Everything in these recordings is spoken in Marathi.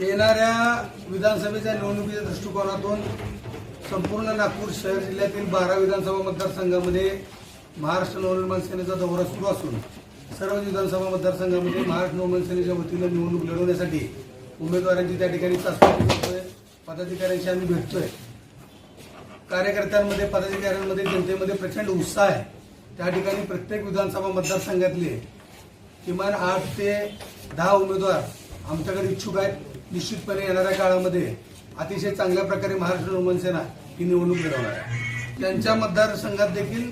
येणाऱ्या विधानसभेच्या निवडणुकीच्या दृष्टिकोनातून संपूर्ण नागपूर शहर जिल्ह्यातील बारा विधानसभा मतदारसंघामध्ये महाराष्ट्र नवनिर्माण सेनेचा दौरा सुरू असून सर्व विधानसभा मतदारसंघामध्ये महाराष्ट्र नवनिर्माण सेनेच्या वतीनं निवडणूक लढवण्यासाठी उमेदवारांची त्या ठिकाणी चाचणी करतोय पदाधिकाऱ्यांशी आम्ही भेटतोय. कार्यकर्त्यांमध्ये पदाधिकाऱ्यांमध्ये जनतेमध्ये प्रचंड उत्साह आहे. त्या ठिकाणी प्रत्येक विधानसभा मतदारसंघातले किमान आठ ते दहा उमेदवार आमच्याकडे इच्छुक आहेत. निश्चितपणे येणाऱ्या काळामध्ये अतिशय चांगल्या प्रकारे महाराष्ट्र नवमन सेना ही निवडणूक लढवणार आहे. त्यांच्या मतदारसंघात देखील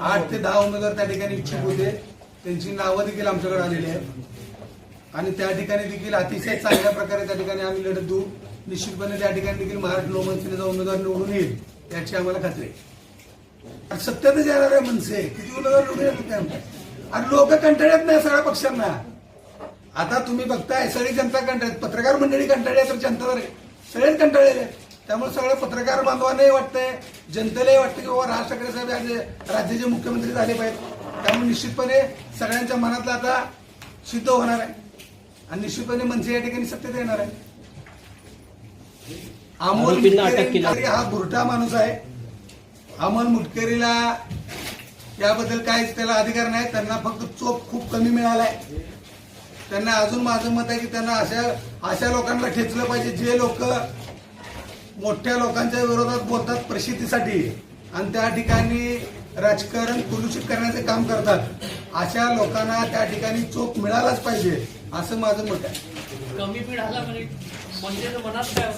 आठ ते दहा उमेदवार त्या ठिकाणी इच्छुक होते. त्यांची नावं देखील आमच्याकडे आलेली आहेत. आणि त्या ठिकाणी देखील अतिशय चांगल्या प्रकारे त्या ठिकाणी आम्ही लढत देऊ. निश्चितपणे त्या ठिकाणी देखील महाराष्ट्र नवमन सेनेचा उमेदवार निवडून येईल याची आम्हाला खात्री आहे. सत्यातच येणार आहे मनसे किती उमेदवार निवडून येतात आणि लोक कंटाळत नाही सगळ्या पक्षांना. आता तुम्ही बघताय सगळी जनता कंटाळत पत्रकार मंडळी कंटाळली आहे तर जनता तर सगळेच कंटाळलेले आहेत. त्यामुळे सगळे पत्रकार बांधवांनाही वाटतंय जनतेलाही वाटतं की बाबा राज ठाकरे साहेब आज राज्याचे मुख्यमंत्री झाले पाहिजेत. त्यामुळे निश्चितपणे सगळ्यांच्या मनातलं आता सिद्ध होणार आहे. आणि निश्चितपणे मनसे या ठिकाणी सत्तेत येणार आहे अमोल. मुटकरी हा बुरटा माणूस आहे. अमोल मुटकरीला याबद्दल काहीच त्याला अधिकार नाही. त्यांना फक्त चोप खूप कमी मिळालाय. त्यांना अजून माझं मत आहे की त्यांना अशा अशा लोकांना ठेचलं पाहिजे जे लोक मोठ्या लोकांच्या विरोधात बोलतात प्रसिद्धीसाठी. आणि त्या ठिकाणी राजकारण कुलुषित करण्याचे काम करतात. अशा लोकांना त्या ठिकाणी चोप मिळालाच पाहिजे असं माझं मत आहे. कमी बीड आला म्हणजे म्हणजे मनात काय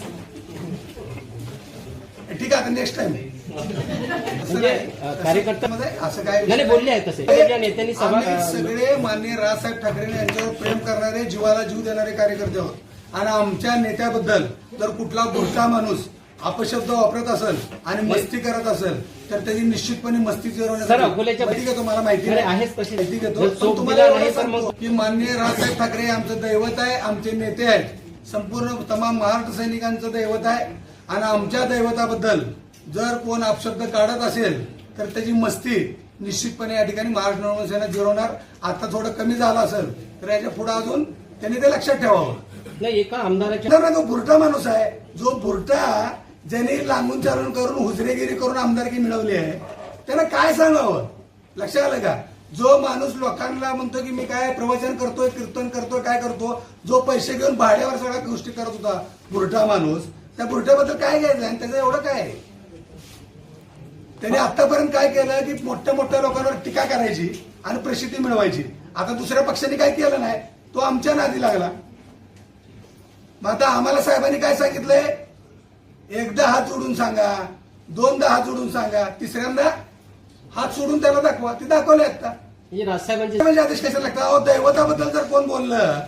ठीक आहे नेक्स्ट टाइम म्हणजे, अ, कार्यकर्ता- असं काय नाही, नाही, बोलले आहेत तसे. त्या नेत्यांनी सभा- आम्ही सगळे माननीय राजसाहेब ठाकरे यांच्यावर प्रेम करणारे जीवाला जीव देणारे कार्यकर्ते आहोत. आणि आमच्या नेत्याबद्दल जर कुठला बुरका माणूस अपशब्द वापरत असेल आणि मस्ती करत असेल तर त्याची निश्चितपणे मस्ती माहिती घेतो मला माहिती घेतो. पण चोप तुम्हाला की माननीय राजसाहेब ठाकरे आमचं दैवत आहे आमचे नेते आहेत. संपूर्ण तमाम महाराष्ट्र सैनिकांचं दैवत आहे. आणि आमच्या दैवताबद्दल जर कोण अपशब्द काढत असेल तर त्याची मस्ती निश्चितपणे या ठिकाणी महाराष्ट्र नवनिर्माण सेना जिरवणार. आता थोडं कमी झालं असेल तर याच्यापुढे अजून त्यांनी ते लक्षात ठेवावं. नाही एका आमदाराच्या तो बुरटा माणूस आहे. जो बुरटा ज्याने लांबून चालून करून हुजरेगिरी करून आमदारकी मिळवली आहे त्याला काय सांगावं? लक्षात आलं का? जो माणूस लोकांना म्हणतो की मी काय प्रवचन करतोय कीर्तन करतोय काय करतो जो पैसे घेऊन भाड्यावर सगळ्या गोष्टी करत होता बुरटा माणूस त्या बुरट्याबद्दल काय घ्यायचं आणि त्याचं एवढं काय? आहे त्याने आतापर्यंत काय केलं की मोठ्या मोठ्या लोकांवर टीका करायची आणि प्रसिद्धी मिळवायची. आता दुसऱ्या पक्षाने काय केलं नाही तो आमच्या नादी लागला. मग आता आम्हाला साहेबांनी काय सांगितलंय? एकदा हात जोडून सांगा दोनदा हात जोडून सांगा तिसऱ्यांदा हात सोडून त्याला दाखवा. ते दाखवले आता. म्हणजे आदेश कशाला लागतात? अहो दैवताबद्दल जर कोण बोललं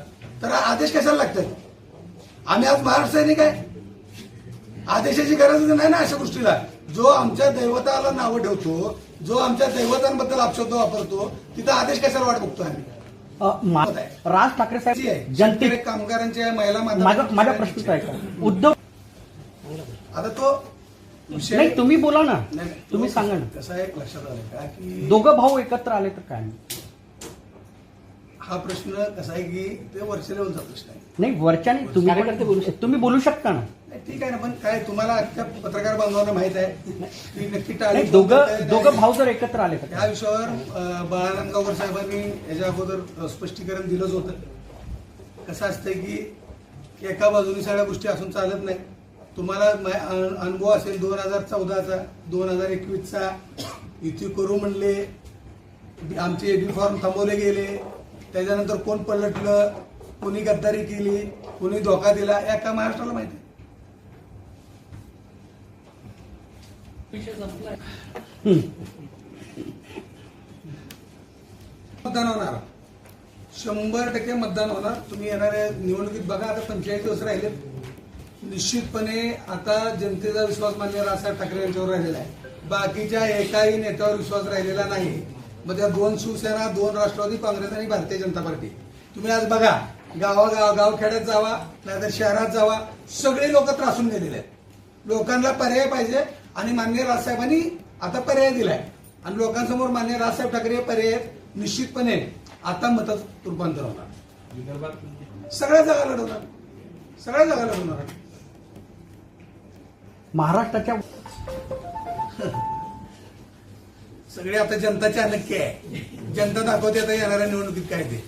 तर आदेश कशाला लागतात? आम्ही आज महाराष्ट्र सैनिक आहे. आदेशाची गरजच नाही ना अशा गोष्टीला. जो आमच्या दैवताला नावं ठेवतो जो आमच्या दैवतांबद्दल अपशब्द वापरतो तिथं आदेश कशाला वाट बघतो आम्ही? राज ठाकरे. साहेब जनते कामगारांच्या महिला माझा प्रश्न आहे का? उद्धव आता तो नाही तुम्ही बोला ना. नाही, नाही. तुम्ही सांगा ना. कसं आहे लक्षात आलं का की दोघं भाऊ एकत्र आले तर काय? हा प्रश्न कसा आहे की ते वरच्या लेवलचा प्रश्न आहे. नाही वरच्याने तुम्ही कार्यकर्ते बोलू शकतात. तुम्ही बोलू शकता ना. नाही, ठीक आहे ना पण काय तुम्हाला अख्ख्या पत्रकार बांधवांना माहीत आहे? की नक्की टाळी दोघं दोघं भाऊ जर एकत्र आले तर या विषयावर अं, बाळानंद गावकर साहेबांनी याच्या अगोदर स्पष्टीकरण दिलंच होतं. कसं असतंय की एका बाजूने सगळ्या गोष्टी असून चालत नाही. तुम्हाला अनुभव असेल दोन हजार चौदाचा दोन हजार एकवीसचा. युती करू म्हणले आमचे एबी फॉर्म थांबवले गेले. त्याच्यानंतर कोण पलटलं कोणी गद्दारी केली कोणी धोका दिला या का महाराष्ट्राला माहिती आहे. मतदान होणार. शंभर टक्के मतदान होणार. तुम्ही येणाऱ्या निवडणुकीत बघा आता पंचेचाळीस दिवस राहिले निश्चितपणे आता जनतेचा विश्वास मान्य राजसाहेब ठाकरे यांच्यावर राहिलेला आहे. बाकीच्या एकाही नेत्यावर विश्वास राहिलेला नाही. मग त्या दोन शिवसेना दोन राष्ट्रवादी काँग्रेस आणि भारतीय जनता पार्टी. तुम्ही आज बघा गावागाव गावखेड्यात जावा नाहीतर शहरात जावा. सगळे लोक त्रासून गेलेले आहेत. लोकांना पर्याय पाहिजे आणि मान्य राजसाहेबांनी आता पर्याय दिलाय. आणि लोकांसमोर मान्य राजसाहेब ठाकरे हे पर्याय. निश्चितपणे आता मतात रूपांतर होणार. सगळ्या जागा लढवणार. सगळ्या जागा लढवणार. महाराष्ट्राच्या सगळे आता जनताच्या नक्की आहे. जनता दाखवते आता येणाऱ्या निवडणुकीत काय ते.